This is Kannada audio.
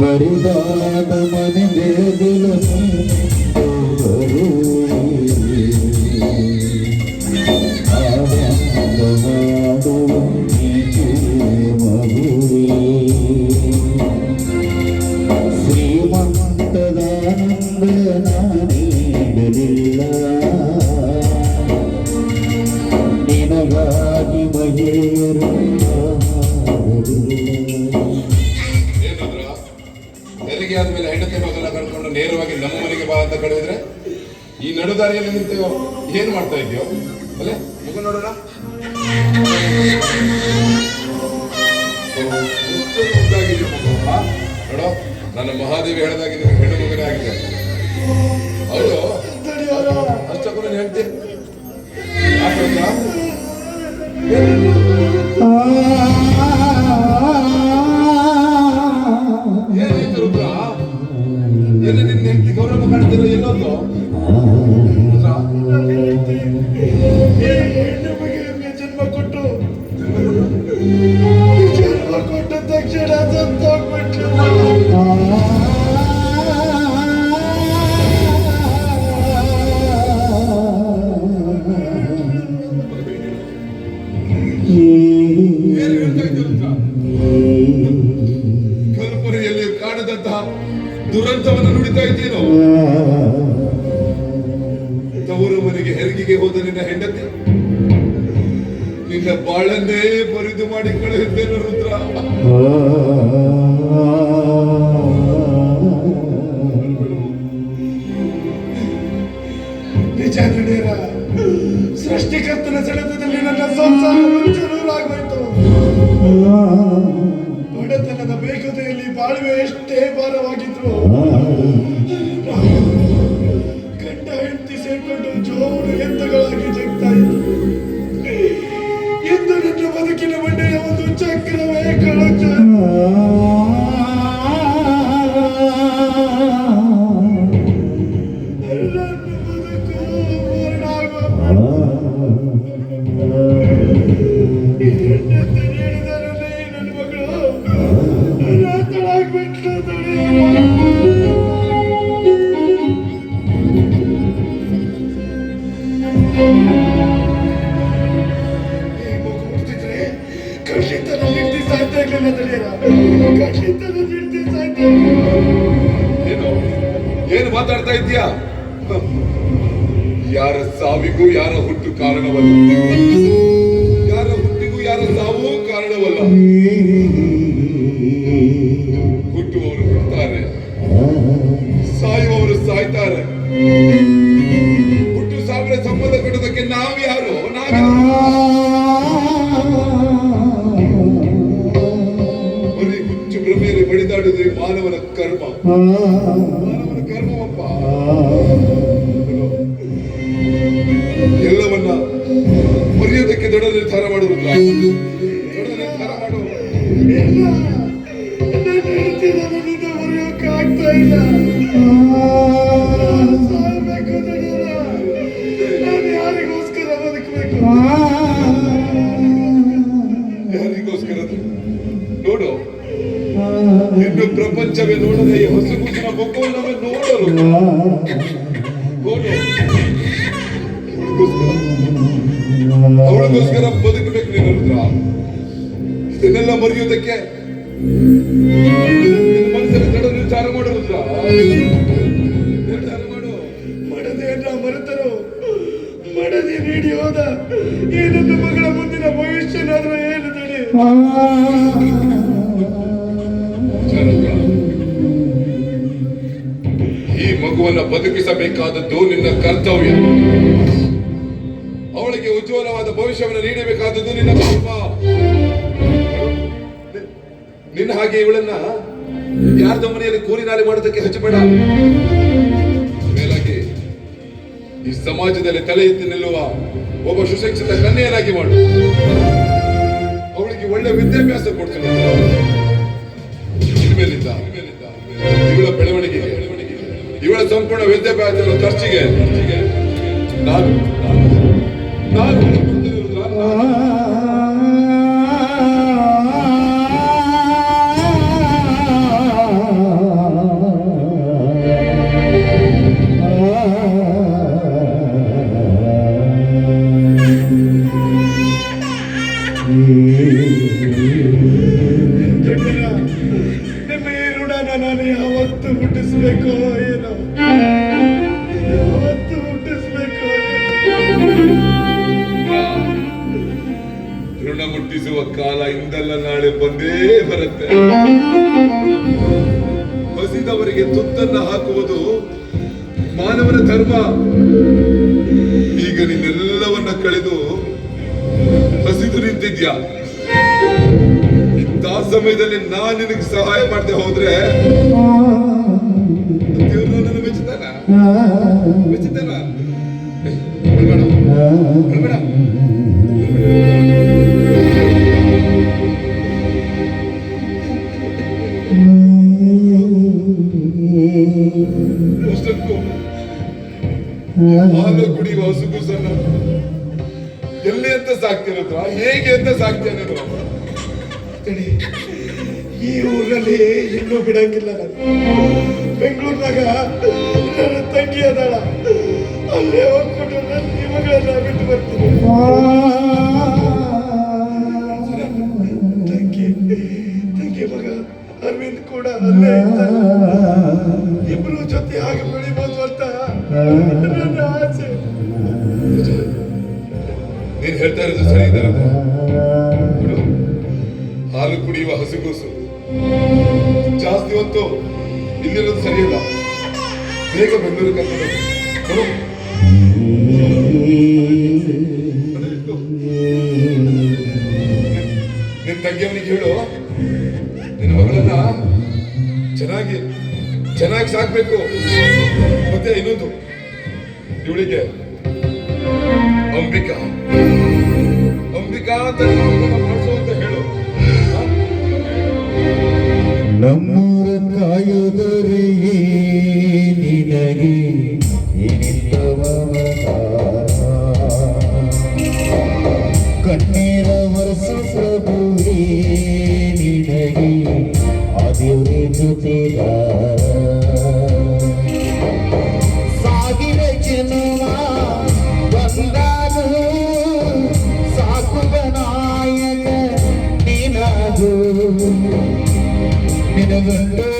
ഭരിതാതമ ಹೆರಿಗೆ ಆದ್ಮೇಲೆ ಹೆಂಡತಿ ಮಗನ ಕರ್ಕೊಂಡು ನೇರವಾಗಿ ನಮ್ಮ ಮನೆಗೆ ಬಾ ಅಂತ ಕಳಿದ್ರೆ ಈ ನಡುದಾರಿಯಲ್ಲಿ ನಿಂತು ಏನ್ ಮಾಡ್ತಾ ಇದೆಯೋ? ಅಲ್ಲೇ ಮಗು ನೋಡೋಣ? ನೋಡೋ, ನನ್ನ ಮಹಾದೇವಿ ಹೇಳದಾಗಿ ನಿನಗೆ ಹೆಣ್ಣು ಮಗನೇ ಆಗಿದೆ. ಹೌದು. ಅಷ್ಟಕ್ಕೂ ನೀನು ಹೇಳ್ತಿ. ಯಾಕೆ ಗೊತ್ತಾ? ಏನಾಯ್ತು ರುದ್ರ ಎಲ್ಲಿ ನಿನ್ನ ಗೌರವ ಕಾಣ್ತಿರೋ ಎಲ್ಲೊಂದು ಕಲ್ಪನೆಯಲ್ಲಿ ಕಾಣದಂತಹ ದುರಂತವನ್ನು ನುಡಿತಾ ಇದ್ದೀನೋ? ತವರು ಮನೆಗೆ ಹೆರಿಗೆಗೆ ಹೋದ ನಿನ್ನ ಹೆಂಡತಿ? ನಿನ್ನ ಬಾಳನ್ನೇ ಬರಿದು ಮಾಡಿ ಕಳುಹಿದ್ದೇನು ರುದ್ರ. ಎಷ್ಟೇ ಭಾರವಾಗಿದ್ರು. ಗಂಡ ಹೆಂಡತಿ ಸೇರ್ಕೊಂಡು ಜೋರು ಎತ್ತುಗಳಾಗಿ ಜಗ್ತಾ ಇದ್ರು. ಯಾರ ಸಾವಿಗೂ ಯಾರ ಹುಟ್ಟು ಕಾರಣವಲ್ಲ? ಯಾರ ಹುಟ್ಟಿಗೂ ಯಾರ ಸಾವು ಕಾರಣವಲ್ಲ? ನಾನು ಯಾರಿಗೋಸ್ಕರ? ನೋಡು ಪ್ರಪಂಚವೇ ನೋಡದೆ ಈ ಹೊಸ ಕುಸಿನ ಮಗುವನ್ನವೇ ನೋಡಲು. ನೋಡು ಅವಳಿಗೋಸ್ಕರ ಅವಳಿಗೋಸ್ಕರ ರುದ್ರ ಇದನ್ನೆಲ್ಲ ಮರೆಯುವುದಕ್ಕೆ ಮನಸ್ಸಲ್ಲಿ ದೃಢ ನಿರ್ಧಾರ ಮಾಡು ರುದ್ರ ನಿರ್ಧಾರ ಮಾಡು. ಮಡದೆಯನ್ನ ಮರೆತರು. ಮಡದಿ ನೀಡಿ ಹೋದ. ಈ ಮಗಳ ಮುಂದಿನ ಭವಿಷ್ಯನಾದ್ರೂ ಏನು ತಡಿ. ಈ ಮಗುವನ್ನ ಬದುಕಿಸಬೇಕಾದದ್ದು ನಿನ್ನ ಕರ್ತವ್ಯ. ಭವಿಷ್ಯವನ್ನು ನೀಡಬೇಕಾದದ್ದು ನಿನ್ನ ಪಾಪ. ನಿನ್ನ ಹಾಗೆ ಇವಳನ್ನ ಯಾರ್ದ ಮನೆಯಲ್ಲಿ ಕೂಲಿನಾಲಿ ಮಾಡೋದಕ್ಕೆ ಹಚ್ಚಬೇಡ. ಮೇಲಾಗಿ ಈ ಸಮಾಜದಲ್ಲಿ ತಲೆ ಎತ್ತಿ ನಿಲ್ಲುವ ಒಬ್ಬ ಸುಶಿಕ್ಷಿತ ಕನ್ಯೆಯನ್ನಾಗಿ ಮಾಡು. ಅವಳಿಗೆ ಒಳ್ಳೆ ವಿದ್ಯಾಭ್ಯಾಸ ಕೊಡ್ತೀನಿ. ಇನ್ಮೇಲಿಂದ ಇವಳ ಬೆಳವಣಿಗೆ ಇವಳ ಸಂಪೂರ್ಣ ವಿದ್ಯಾಭ್ಯಾಸದ ಖರ್ಚಿಗೆ ನಾನು ನಾನು ನಾನು ನಾನು ಯಾವತ್ತು ಮುಟ್ಟಿಸ್ಬೇಕು ಏನೋ? ಯಾವತ್ತು ಮುಟ್ಟಿಸ್ಬೇಕು ಋಣ ಮುಟ್ಟಿಸುವ ಕಾಲ ಇಂದಲ್ಲ ನಾಳೆ ಬಂದೇ ಬರುತ್ತೆ. ಹಸಿದವರಿಗೆ ತುತ್ತನ್ನ ಹಾಕುವುದು ಮಾನವನ ಧರ್ಮ. ಈಗ ನೀನೆಲ್ಲವನ್ನ ಕಳೆದು ಹಸಿದು ನಿಂತಿದ್ಯಾ? ಇಂಥ ಸಮಯದಲ್ಲಿ ನಾನು ನಿನಗೆ ಸಹಾಯ ಮಾಡದೆ ಹೋದ್ರೆ, ದೇವ್ರು ನನ್ನನ್ನು ಮೆಚ್ಚುತ್ತಾನ ಮೆಚ್ಚುತ್ತಾನ ಹಾಲು ಕುಡಿಯುವ ಹಸುಗುಸನ್ನ ಎಲ್ಲಿ ಅಂತ ಸಾಕ್ತಿರತ್ರ ಹೇಗೆ ಅಂತ ಸಾಕ್ತೀಯ ನೀನು? ತಡಿ ಈ ಊರಲ್ಲಿ ಇನ್ನೂ ಬಿಡಂಗಿಲ್ಲ ನಾನು. ಬೆಂಗಳೂರಿನಾಗ ನನ್ನ ತಂಗಿ ಅದಾಳ. ಅಲ್ಲೇ ಹೋಗ್ಬಿಟ್ಟು ನನ್ನ ನಿಮಗಳೆಲ್ಲ ಬಿಟ್ಟು ಬರ್ತೀನಿ. ತಂಗಿ ತಂಗಿ ಮಗ ಅರವಿಂದ್ ಕೂಡ ಅಲ್ಲೇ ಇದ್ದಾನೆ ಇಬ್ರು ಜೊತೆ ಹಾಗೆ ಬೆಳಿಬೋದು ಅಂತ ನನ್ನ ಆಸೆ. ನೀನ್ ಹೇಳ್ತಾ ಇರೋದು ಸರಿ ಇದೆ ರಾಧಾ. ನೋಡು, ಕುಡಿಯುವ ಹಸುಗೂಸು ಜಾಸ್ತಿ ಹೊತ್ತು ಇಲ್ಲಿರೋದು ಸರಿಯಲ್ಲ. ಬೇಗ ಬೆಂಗಳೂರು. ನೋಡು. ನಿನ್ ತಂಗಿಯವನಿಗೆ ಹೇಳು. ನಿನ್ನ ಮಗಳನ್ನ ಚೆನ್ನಾಗಿ ಚೆನ್ನಾಗಿ ಸಾಕ್ಬೇಕು. ಮತ್ತೆ ಇನ್ನೊಂದು. ಇವಳಿಗೆ ಅಂಬಿಕಾ. ಅಂಬಿಕಾ ಅಂತ வேண்டும்